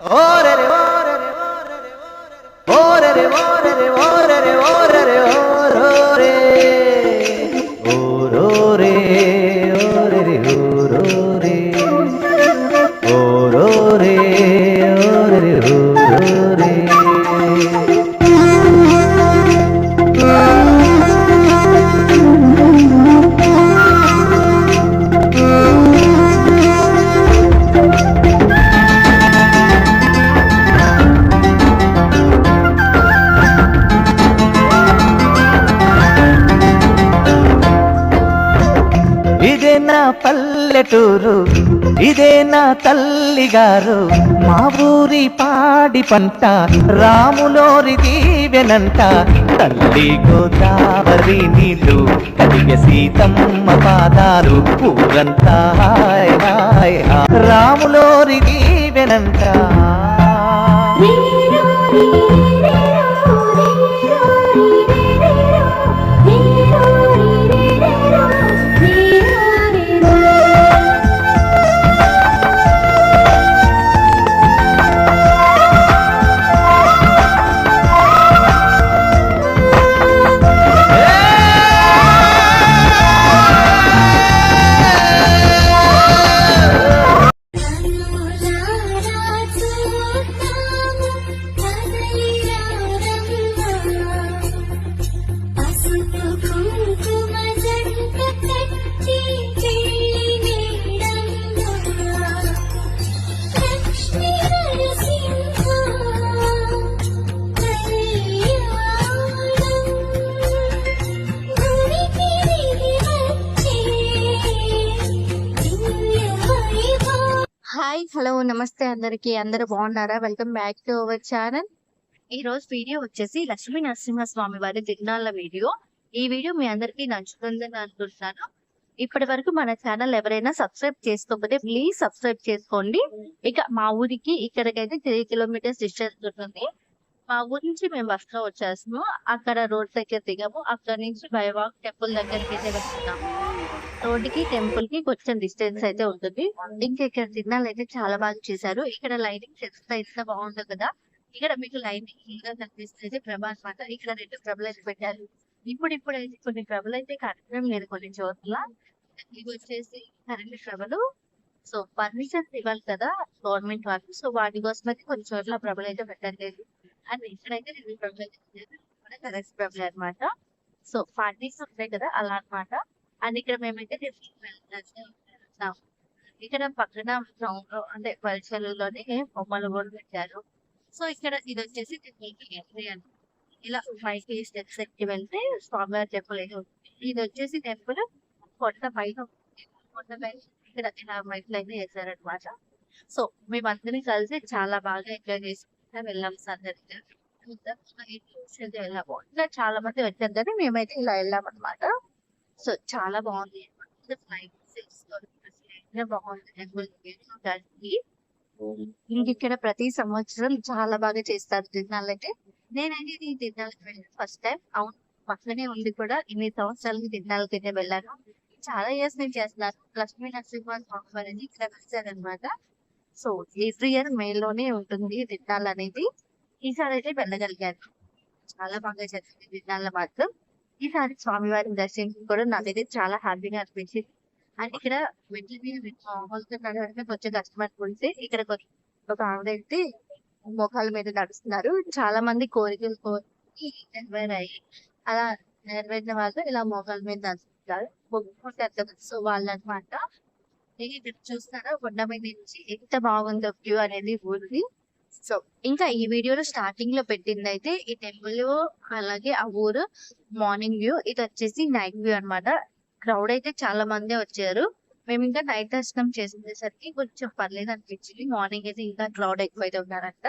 啊 పల్లెటూరు ఇదే నా తల్లిగారు మా ఊరి పాడి పంట రాములోరి దీవెనంట తల్లి గోదావరి నీళ్ళు కలిగ సీతమ్మ పాదాలు ఊరంతా హాయ్ హాయ్ హాయ్. రాములోరి దీవెనంట హాయ్ హలో నమస్తే అందరికి. అందరూ బాగున్నారా? Welcome back to our channel. ఈ రోజు వీడియో వచ్చేసి లక్ష్మీ నరసింహస్వామి వారి తిరునాళ్ళ వీడియో. ఈ వీడియో మీ అందరికీ నచ్చుతుందని అనుకుంటున్నాను. ఇప్పటి వరకు మన ఛానల్ ఎవరైనా సబ్స్క్రైబ్ చేసుకోకపోతే ప్లీజ్ సబ్స్క్రైబ్ చేసుకోండి. ఇక మా ఊరికి ఇక్కడికైతే త్రీ కిలోమీటర్స్ డిస్టెన్స్ ఉంటుంది. మా ఊరి నుంచి మేము బస్లో వచ్చేస్తాము అక్కడ రోడ్ దగ్గర దిగాము. అక్కడ నుంచి బైవాక్ టెంపుల్ దగ్గరికి అయితే వెళ్తున్నాము. రోడ్డుకి టెంపుల్కి కొంచెం డిస్టెన్స్ అయితే ఉంటుంది. ఇంకా ఇక్కడ సిగ్నల్ అయితే చాలా బాగా చేశారు. ఇక్కడ లైటింగ్ ఎక్సర్సైజ్గా బాగుంది కదా. ఇక్కడ మీకు లైటింగ్ ఇంకా కనిపిస్తుంది. ప్రభాస్ అనమాట ఇక్కడ రెండు ప్రభలు అయితే పెట్టారు. ఇప్పుడు ఇప్పుడు అయితే కొన్ని ప్రభలు అయితే కట్టడం లేదు కొన్ని చోట్ల. ఇవి వచ్చేసి కరెంట్ ప్రభలు సో పర్మిషన్ ఇవ్వాలి కదా గవర్నమెంట్ వాళ్ళు. సో వాటి కోసం అయితే కొన్ని చోట్ల ప్రభలు అయితే పెట్టలేదు. అండ్ ఇక్కడైతే రెండు ప్రభలు అయితే కరెక్ట్ కూడా కరెంట్ ప్రభలు అనమాట సో పార్టీస్ ఉంటాయి కదా అలా అన్నమాట. అండ్ ఇక్కడ మేమైతే వెళ్తాం ఇక్కడ పక్కన గ్రౌండ్లో అంటే పరిసరాల్లోనే బొమ్మలు కూడా పెట్టారు. సో ఇక్కడ ఇది వచ్చేసి టెంపుల్ ఎంట్రీ అని ఇలా పైకి స్టెప్స్ ఎక్కి వెళ్తే స్వామివారి టెంపుల్ అయితే ఇది వచ్చేసి టెంపుల్. కొండ పైన కొత్త కొండ పైన ఇక్కడ ఇలా మెట్లు అయితే వేసారనమాట సో మేమందరం కలిసి చాలా బాగా ఎంజాయ్ చేసుకుంటా వెళ్ళాం సందడిగా. వెళ్ళాము. ఇంకా చాలా మంది వచ్చారు కానీ మేమైతే ఇలా వెళ్ళాం అనమాట సో చాలా బాగుంది. ఫ్లైట్ బాగుంది. టెంపుల్ ఇంక ఇక్కడ ప్రతి సంవత్సరం చాలా బాగా చేస్తారు తిరునాళ్ళు అయితే నేనైతే ఈ తిరునాళ్ళకి వెళ్ళాను ఫస్ట్ టైం అవును పక్కనే ఉంది కూడా ఇన్ని సంవత్సరాలకి తిరునాళ్ళకి అయితే వెళ్ళాను. చాలా ఇయర్స్ నేను చేస్తున్నాను. లక్ష్మీ నరసింహ స్వామి అనేది ఇక్కడ వచ్చారనమాట సో ఎవ్రీ ఇయర్ మే లోనే ఉంటుంది తిరునాళ్ళు అనేది ఈసారి అయితే వెళ్ళగలిగాను. చాలా బాగా జరిగింది తిరునాళ్ళ మాత్రం. ఈసారి స్వామివారిని దర్శించి కూడా నాకైతే చాలా హ్యాపీగా అనిపించింది. అండ్ ఇక్కడ మెట్ల మీద నడవడానికి కొంచెం ఇక్కడ ఒక ఆవిడ అయితే మోకాళ్ళ మీద నడుస్తున్నారు. చాలా మంది కోరికలు కోరి నెరవేరాయి. అలా నెరవేరిన వాళ్ళు ఇలా మోకాల మీద నడుస్తున్నారు. బొగ్గు సో వాళ్ళు అనమాట ఇక్కడ చూస్తారా? కొండ మీద నుంచి ఎంత బాగుందో వ్యూ అనేది ఊరిది. సో ఇంకా ఈ వీడియోలో స్టార్టింగ్లో పెట్టింది అయితే ఈ టెంపుల్ అలాగే ఆ ఊరు మార్నింగ్ వ్యూ ఇది వచ్చేసి నైట్ వ్యూ అన్నమాట. క్రౌడ్ అయితే చాలా మంది వచ్చారు. మేము ఇంకా నైట్ దర్శనం చేసేసరికి కొంచెం పర్లేదు అనిపించింది. మార్నింగ్ అయితే ఇంకా క్రౌడ్ ఎక్కువ అయితే ఉన్నారంట.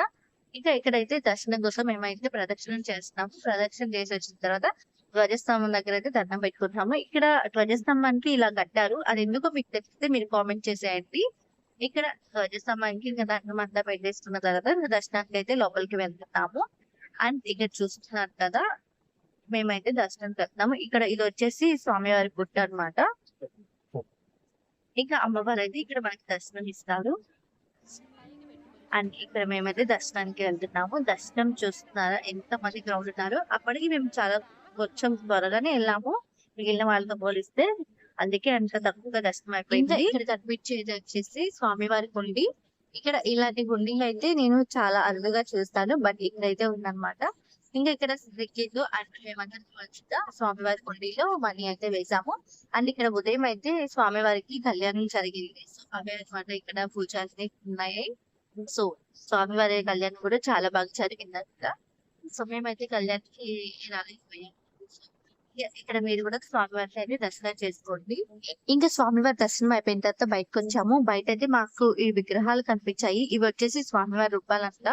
ఇంకా ఇక్కడైతే దర్శనం కోసం మేమైతే ప్రదక్షిణం చేస్తున్నాము. ప్రదక్షిణం చేసి వచ్చిన తర్వాత ధ్వజస్తంభం దగ్గర అయితే దండం పెట్టుకుంటున్నాము. ఇక్కడ ధ్వజస్తంభానికి ఇలా కట్టారు. అది ఎందుకో మీకు తెలిస్తే మీరు కామెంట్ చేసేయండి. ఇక్కడ ధ్వజస్తంభానికి ఇంకా దండం అంతా పెట్టేసుకున్న తర్వాత దర్శనానికి అయితే లోపలికి వెళ్తున్నాము. అండ్ ఇక్కడ చూస్తున్నారు కదా మేమైతే దర్శనం వెళ్తాము ఇక్కడ ఇది వచ్చేసి స్వామివారి గుట్ట అన్నమాట. ఇంకా అమ్మవారు అయితే ఇక్కడ మనకి దర్శనం ఇస్తారు. అండ్ ఇక్కడ మేమైతే దర్శనానికి వెళ్తున్నాము. దర్శనం చూస్తున్నారా? ఎంత మంది గ్రౌండ్ ఉన్నారు అప్పటికి మేము చాలా కొంచెం త్వరగానే వెళ్ళాము. మిగిలిన వాళ్ళతో పోలిస్తే అందుకే అంత తక్కువగా దర్శనం అయిపోయింది. ఇక్కడ కనిపించేది వచ్చేసి స్వామివారి గుండి. ఇక్కడ ఇలాంటి గుండీలు అయితే నేను చాలా అరుదుగా చూస్తాను బట్ ఇక్కడైతే ఉందన్నమాట. ఇంకా ఇక్కడ టికెట్ అండ్ మేమందరం స్వామివారి గుండీలో మనీ అయితే వేసాము అండ్ ఇక్కడ ఉదయం అయితే స్వామివారికి కళ్యాణం జరిగింది. సో అవే అనమాట ఇక్కడ పూజలు ఉన్నాయి. సో స్వామివారి కళ్యాణం కూడా చాలా బాగా జరిగిందంట. సో మేమైతే కళ్యాణ్కి రాలేకపోయాము ఇక్కడ మీరు కూడా స్వామివారి అయితే దర్శనం చేసుకోండి. ఇంకా స్వామివారి దర్శనం అయిపోయిన తర్వాత బయటకు వచ్చాము బయట అయితే మాకు ఈ విగ్రహాలు కనిపించాయి. ఇవి వచ్చేసి స్వామివారి రూపాలంట.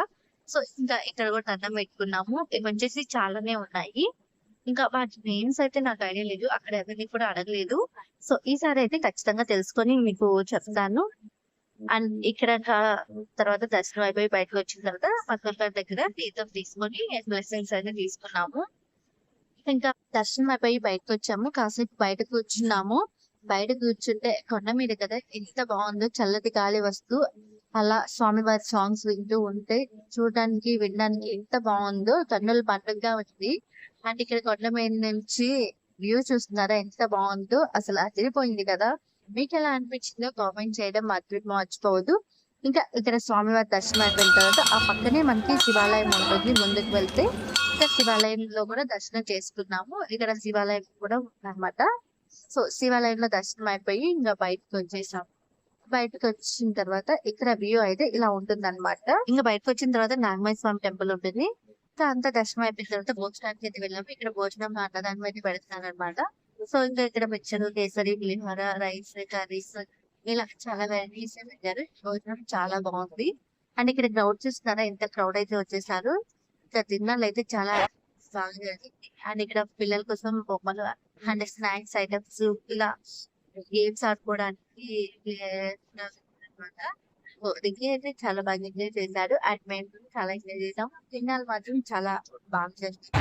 సో ఇంకా ఇక్కడ కూడా దండం పెట్టుకున్నాము. ఇవి వచ్చేసి చాలానే ఉన్నాయి. ఇంకా వాటి నేమ్స్ అయితే నాకు ఐడియా లేదు. అక్కడ ఎవరిని కూడా అడగలేదు. సో ఈసారి అయితే ఖచ్చితంగా తెలుసుకొని మీకు చెప్తాను. అండ్ ఇక్కడ తర్వాత దర్శనం అయిపోయి బయటకు వచ్చిన తర్వాత పక్కన దగ్గర తీర్థం తీసుకొని బ్లెస్సింగ్స్ అయితే తీసుకున్నాము. ఇంకా దర్శనం అయిపోయి బయటకు వచ్చాము కాసేపు బయట కూర్చున్నాము. బయట కూర్చుంటే కొండ మీద కదా ఎంత బాగుందో చల్లటి గాలి వస్తూ అలా స్వామివారి సాంగ్స్ వింటూ ఉంటే చూడడానికి వినడానికి ఎంత బాగుందో కన్నుల పండుగగా ఉంది. అండ్ ఇక్కడ కొండ మీద నుంచి వ్యూ చూస్తున్నారా ఎంత బాగుందో అసలు అదిరిపోయింది కదా. మీకు ఎలా అనిపించిందో కామెంట్ చేయడం మాత్రం మర్చిపోవద్దు. ఇంకా ఇక్కడ స్వామివారి దర్శనం అయిపోయిన తర్వాత ఆ పక్కనే మనకి శివాలయం ఉంటుంది. ముందుకు వెళ్తే ఇంకా శివాలయంలో కూడా దర్శనం చేసుకున్నాము. ఇక్కడ శివాలయం కూడా ఉందన్నమాట. సో శివాలయంలో దర్శనం అయిపోయి ఇంకా బయటకు వచ్చేసాం బయటకు వచ్చిన తర్వాత ఇక్కడ వ్యూ అయితే ఇలా ఉంటుంది అనమాట ఇంకా బయటకు వచ్చిన తర్వాత నాగమయ స్వామి టెంపుల్ ఉంటుంది. ఇంకా అంతా దర్శనం అయిపోయిన తర్వాత భోజనానికి అయితే వెళ్ళాము. ఇక్కడ భోజనం అన్నదానం అయితే పెడుతున్నారు అనమాట సో ఇంకా ఇక్కడ మిచ్చరు కేసరి పులిహోర రైస్ కర్రీస్ ఇలా చాలా వెరైటీస్ పెట్టారు. భోజనం చాలా బాగుంది. అండ్ ఇక్కడ క్రౌడ్ చూస్తున్నారా? ఎంత క్రౌడ్ అయితే వచ్చేసారు. ఇక్కడ అయితే చాలా బాగా అండ్ ఇక్కడ పిల్లల కోసం బొమ్మలు అండ్ స్నాక్స్ ఐటమ్స్ ఇలా గేమ్స్ ఆడుకోవడానికి అయితే చాలా బాగా ఎంజాయ్ చేశారు. అండ్ మేము చాలా ఎంజాయ్ చేసాం తిన్నాలు మాత్రం చాలా బాగా చేస్తాం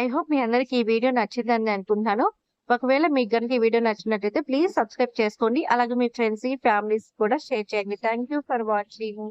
ఐ హోప్ మీ అందరికి ఈ వీడియో నచ్చిందని అనుకుంటున్నాను. ఒకవేళ మీకు కనుక ఈ వీడియో నచ్చినట్లయితే ప్లీజ్ సబ్స్క్రైబ్ చేసుకోండి. అలాగే మీ ఫ్రెండ్స్ ఫ్యామిలీస్ కూడా షేర్ చేయండి. Thank you for watching